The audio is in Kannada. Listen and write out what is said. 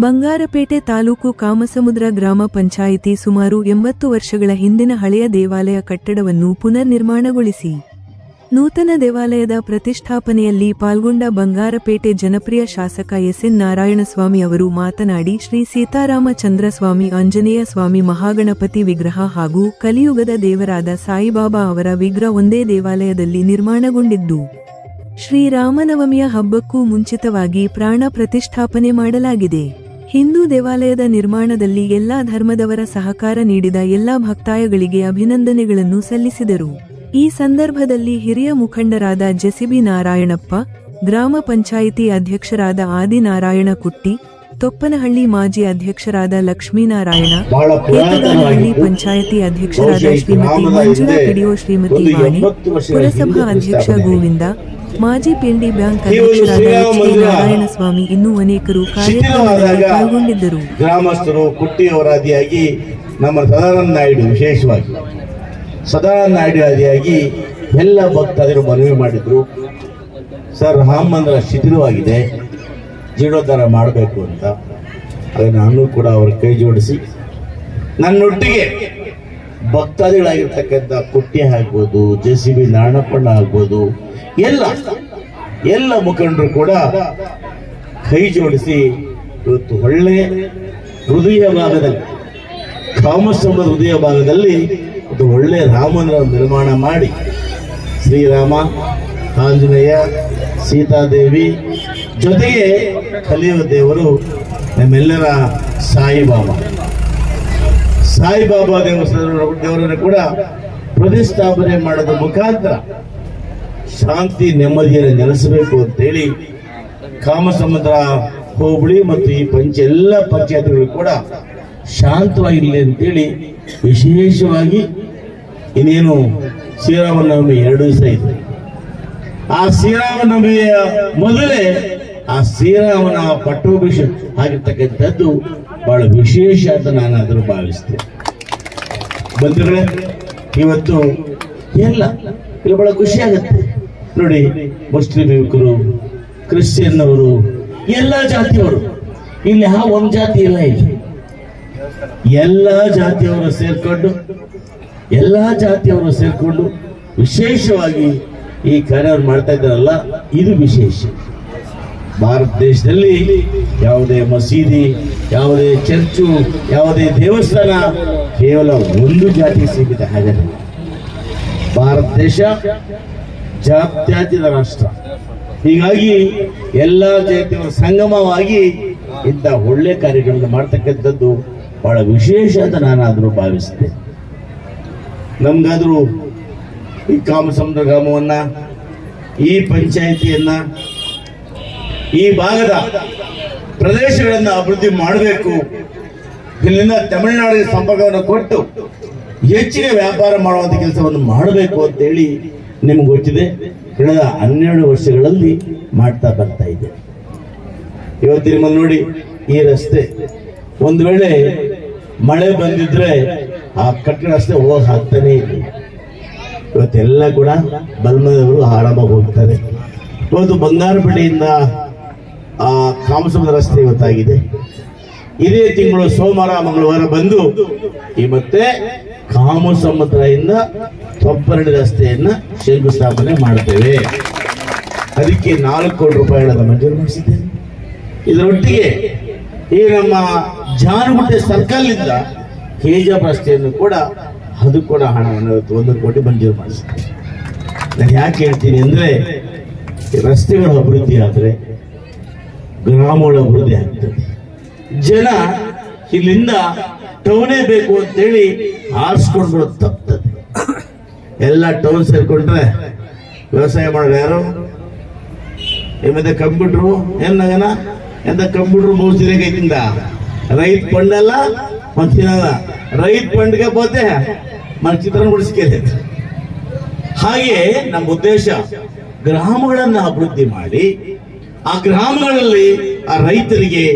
ಬಂಗಾರಪೇಟೆ ತಾಲೂಕು ಕಾಮಸಮುದ್ರ ಗ್ರಾಮ ಪಂಚಾಯಿತಿ ಸುಮಾರು ಎಂಬತ್ತು ವರ್ಷಗಳ ಹಿಂದಿನ ಹಳೆಯ ದೇವಾಲಯ ಕಟ್ಟಡವನ್ನು ಪುನರ್ ನಿರ್ಮಾಣಗೊಳಿಸಿ ನೂತನ ದೇವಾಲಯದ ಪ್ರತಿಷ್ಠಾಪನೆಯಲ್ಲಿ ಪಾಲ್ಗೊಂಡ ಬಂಗಾರಪೇಟೆ ಜನಪ್ರಿಯ ಶಾಸಕ ಎಸ್ಎನ್ ನಾರಾಯಣಸ್ವಾಮಿ ಅವರು ಮಾತನಾಡಿ, ಶ್ರೀ ಸೀತಾರಾಮಚಂದ್ರ ಸ್ವಾಮಿ ಆಂಜನೇಯ ಸ್ವಾಮಿ ಮಹಾಗಣಪತಿ ವಿಗ್ರಹ ಹಾಗೂ ಕಲಿಯುಗದ ದೇವರಾದ ಸಾಯಿಬಾಬಾ ಅವರ ವಿಗ್ರಹ ಒಂದೇ ದೇವಾಲಯದಲ್ಲಿ ನಿರ್ಮಾಣಗೊಂಡಿದ್ದು ಶ್ರೀರಾಮನವಮಿಯ ಹಬ್ಬಕ್ಕೂ ಮುಂಚಿತವಾಗಿ ಪ್ರಾಣ ಪ್ರತಿಷ್ಠಾಪನೆ ಮಾಡಲಾಗಿದೆ. ಹಿಂದೂ ದೇವಾಲಯದ ನಿರ್ಮಾಣದಲ್ಲಿ ಎಲ್ಲಾ ಧರ್ಮದವರ ಸಹಕಾರ ನೀಡಿದ ಎಲ್ಲಾ ಭಕ್ತಾಯಗಳಿಗೆ ಅಭಿನಂದನೆಗಳನ್ನು ಸಲ್ಲಿಸಿದರು. ಈ ಸಂದರ್ಭದಲ್ಲಿ ಹಿರಿಯ ಮುಖಂಡರಾದ ಜೆಸಿಬಿ ನಾರಾಯಣಪ್ಪ ಗ್ರಾಮ ಪಂಚಾಯಿತಿ ಅಧ್ಯಕ್ಷರಾದ ಆದಿನಾರಾಯಣ ಕುಟ್ಟಿ ತೊಪ್ಪನಹಳ್ಳಿ ಮಾಜಿ ಅಧ್ಯಕ್ಷರಾದ ಲಕ್ಷ್ಮೀನಾರಾಯಣ ಕೇತಗಾನಹಳ್ಳಿ ಪಂಚಾಯಿತಿ ಅಧ್ಯಕ್ಷರಾದ ಶ್ರೀಮತಿ ಮಂಜುಳಾ ಪಿಡಿಒ ಶ್ರೀಮತಿ ಮಾಣಿ ವಾಣಿ ಪುರಸಭಾ ಅಧ್ಯಕ್ಷ ಗೋವಿಂದ ಮಾಜಿ ಪಿಎಲ್ಡಿ ಬ್ಯಾಂಕ್ ನಾರಾಯಣ ಸ್ವಾಮಿ ಇನ್ನೂ ಅನೇಕರು ಕಾರ್ಯಕ್ರಮದಲ್ಲಿ ಪಾಲ್ಗೊಂಡಿದ್ದರು. ಗ್ರಾಮಸ್ಥರು ಕುಟ್ಟಿಯವರ ಆದಿಯಾಗಿ ನಮ್ಮ ಸದಾನಂದ ನಾಯ್ಡು ವಿಶೇಷವಾಗಿ. ಸದಾನಂದ ನಾಯ್ಡು ಆದಿಯಾಗಿ ಎಲ್ಲ ಭಕ್ತಾದಿರು ಮನವಿ ಮಾಡಿದ್ರು. ಸರ್ ರಾಮ ಮಂದಿರ ಶಿಥಿಲವಾಗಿದೆ. ಜೀರ್ಣೋದ್ಧಾರ ಮಾಡಬೇಕು ಅಂತ. ಆಗ ನಾನು ಕೂಡ ಅವರ ಕೈ ಜೋಡಿಸಿ ನನ್ನೊಟ್ಟಿಗೆ ಭಕ್ತಾದಿಗಳಾಗಿರ್ತಕ್ಕಂಥ ಕುಟ್ಟಿ ಆಗ್ಬೋದು ಜೆ ಸಿ ಬಿ ನಾರಾಯಣಪ್ಪಣ್ಣ ಆಗ್ಬೋದು ಎಲ್ಲ ಎಲ್ಲ ಮುಖಂಡರು ಕೂಡ ಕೈ ಜೋಡಿಸಿ ಇವತ್ತು ಒಳ್ಳೆ ಹೃದಯ ಭಾಗದಲ್ಲಿ, ಕಾಮಸ್ತಂಭದ ಹೃದಯ ಭಾಗದಲ್ಲಿ ಒಂದು ಒಳ್ಳೆ ರಾಮನ ನಿರ್ಮಾಣ ಮಾಡಿ ಶ್ರೀರಾಮ, ಆಂಜನೇಯ, ಸೀತಾದೇವಿ ಜೊತೆಗೆ ಕಲಿಯುವ ದೇವರು ನಮ್ಮೆಲ್ಲರ ಸಾಯಿಬಾಬಾ. ಸಾಯಿಬಾಬಾ ದೇವಸ್ಥಾನ ದೇವರನ್ನು ಕೂಡ ಪ್ರತಿಷ್ಠಾಪನೆ ಮಾಡೋದ್ರ ಮುಖಾಂತರ ಶಾಂತಿ ನೆಮ್ಮದಿಯನ್ನು ನೆಲೆಸಬೇಕು ಅಂತೇಳಿ ಕಾಮಸಮುದ್ರ, ಹೋಬಳಿ ಮತ್ತು ಈ ಪಂಚ ಎಲ್ಲ ಪಂಚಾಯತ್ಗಳು ಕೂಡ ಶಾಂತವಾಗಿರಲಿ ಅಂತೇಳಿ ವಿಶೇಷವಾಗಿ ಇನ್ನೇನು ಶ್ರೀರಾಮನವಮಿ ಎರಡು ದಿವಸ ಇದೆ. ಆ ಶ್ರೀರಾಮನವಮಿಯ ಮೊದಲೇ ಆ ಶ್ರೀರಾಮನ ಪಟ್ಟೋಭಿಷೇಕ ಆಗಿರ್ತಕ್ಕಂಥದ್ದು ಬಹಳ ವಿಶೇಷ ಅಂತ ನಾನು ಅದನ್ನು ಭಾವಿಸ್ತೇನೆ. ಬಂಧುಗಳೇ, ಇವತ್ತು ಎಲ್ಲ ಇಲ್ಲಿ ಬಹಳ ಖುಷಿ ನೋಡಿ ಮುಸ್ಲಿಂ ಯುವಕರು ಕ್ರಿಶ್ಚಿಯನ್ ಅವರು ಎಲ್ಲ ಜಾತಿಯವರು. ಇಲ್ಲಿ ಯಾವ ಒಂದು ಜಾತಿ ಇಲ್ಲ ಇಲ್ಲಿ. ಎಲ್ಲ ಜಾತಿಯವರು ಸೇರ್ಕೊಂಡು, ಎಲ್ಲ ಜಾತಿಯವರು ಸೇರ್ಕೊಂಡು ವಿಶೇಷವಾಗಿ ಈ ಕಾರ್ಯವ್ರು ಮಾಡ್ತಾ ಇದ್ದಾರಲ್ಲ, ಇದು ವಿಶೇಷ. ಭಾರತ ದೇಶದಲ್ಲಿ ಯಾವುದೇ ಮಸೀದಿ, ಯಾವುದೇ ಚರ್ಚು, ಯಾವುದೇ ದೇವಸ್ಥಾನ ಕೇವಲ ಒಂದು ಜಾತಿ ಸೀಮಿತ ಹಾಗೆ ಭಾರತ ದೇಶ ಜಾತ್ಯಾತೀತ ರಾಷ್ಟ್ರ. ಹೀಗಾಗಿ ಎಲ್ಲ ಜಾತಿಯವರ ಸಂಗಮವಾಗಿ ಇಂಥ ಒಳ್ಳೆ ಕಾರ್ಯಗಳನ್ನು ಮಾಡ್ತಕ್ಕಂಥದ್ದು ಬಹಳ ವಿಶೇಷ ಅಂತ ನಾನಾದರೂ ಭಾವಿಸಿದೆ ನಮಗಾದರೂ ಈ ಕಾಮಸಮುದ್ರ ಗ್ರಾಮವನ್ನು, ಈ ಪಂಚಾಯಿತಿಯನ್ನು, ಈ ಭಾಗದ ಪ್ರದೇಶಗಳನ್ನು ಅಭಿವೃದ್ಧಿ ಮಾಡಬೇಕು. ಇಲ್ಲಿಂದ ತಮಿಳುನಾಡಿಗೆ ಸಂಪರ್ಕವನ್ನು ಕೊಟ್ಟು ಹೆಚ್ಚಿನ ವ್ಯಾಪಾರ ಮಾಡುವಂಥ ಕೆಲಸವನ್ನು ಮಾಡಬೇಕು ಅಂತೇಳಿ ನಿಮ್ಗೆ ಗೊತ್ತಿದೆ, ಕಳೆದ ಹನ್ನೆರಡು ವರ್ಷಗಳಲ್ಲಿ ಮಾಡ್ತಾ ಬರ್ತಾ ಇದೆ. ಇವತ್ತು ನಿಮ್ಮಲ್ಲಿ ನೋಡಿ, ಈ ರಸ್ತೆ, ಒಂದು ವೇಳೆ ಮಳೆ ಬಂದಿದ್ರೆ ಆ ಕಟ್ಟಡ ರಸ್ತೆ ಹೋಗಿ ಹಾಕ್ತಾನೆ ಇಲ್ಲ. ಇವತ್ತೆಲ್ಲ ಕೂಡ ಬಲ್ಮದವರು ಆರಾಮಾಗಿ ಹೋಗ್ತಾರೆ. ಇವತ್ತು ಬಂಗಾರಪೇಟೆಯಿಂದ, ಆ ಕಾಮಸಮದ ರಸ್ತೆ ಇವತ್ತಾಗಿದೆ. ಇದೇ ತಿಂಗಳು ಸೋಮವಾರ, ಮಂಗಳವಾರ ಬಂದು ಈ ಮತ್ತೆ ಕಾಮಸಮುದ್ರದಿಂದ ತೊಪ್ಪರಡಿ ರಸ್ತೆಯನ್ನ ಶಂಕುಸ್ಥಾಪನೆ ಮಾಡ್ತೇವೆ. ಅದಕ್ಕೆ ನಾಲ್ಕು ಕೋಟಿ ರೂಪಾಯಿಗಳನ್ನು ಮಂಜೂರು ಮಾಡಿಸಿದ್ದೇನೆ ಇದರೊಟ್ಟಿಗೆ ಈ ನಮ್ಮ ಜಾನುಗುಡ್ಡೆ ಸರ್ಕಲ್ ಇಂದ ಕೇಜಾಪ್ ರಸ್ತೆಯನ್ನು ಕೂಡ ಅದು ಕೂಡ ಹಣವನ್ನು ಒಂದು ಕೋಟಿ ಮಂಜೂರು ಮಾಡಿಸಿದ್ದೇನೆ ನಾನು ಯಾಕೆ ಹೇಳ್ತೀನಿ ಅಂದ್ರೆ ರಸ್ತೆಗಳು ಅಭಿವೃದ್ಧಿ ಆದ್ರೆ ಗ್ರಾಮಗಳ ಅಭಿವೃದ್ಧಿ ಆಗ್ತದೆ. ಜನ ಇಲ್ಲಿಂದ ಟೌನೇ ಬೇಕು ಅಂತೇಳಿ ಆರಿಸ್ಕೊಂಡು ಎಲ್ಲ ಟೌನ್ ಸೇರ್ಕೊಂಡ್ರೆ ವ್ಯವಸಾಯ ಮಾಡೋರು ಯಾರು? ನಿಮ್ಮದ ಕಂಪ್ಯೂಟ್ರು, ಏನ್ ಎಂತ ಕಂಪ್ಯೂಟರ್ ಬಹುಸಿದೆ ಕೈತಿಂದ ರೈತ ಪಂಡಲ್ಲ ಮನ್ಸಿನದ ರೈತ ಪಂಡ್ಗೆ ಬೋತೆ ಮನ ಚಿತ್ರಣಗೊಳಿಸಿಕೆ ಹಾಗೆ ನಮ್ಮ ಉದ್ದೇಶ ಗ್ರಾಮಗಳನ್ನು ಅಭಿವೃದ್ಧಿ ಮಾಡಿ, ಆ ಗ್ರಾಮಗಳಲ್ಲಿ ಆ ರೈತರಿಗೆ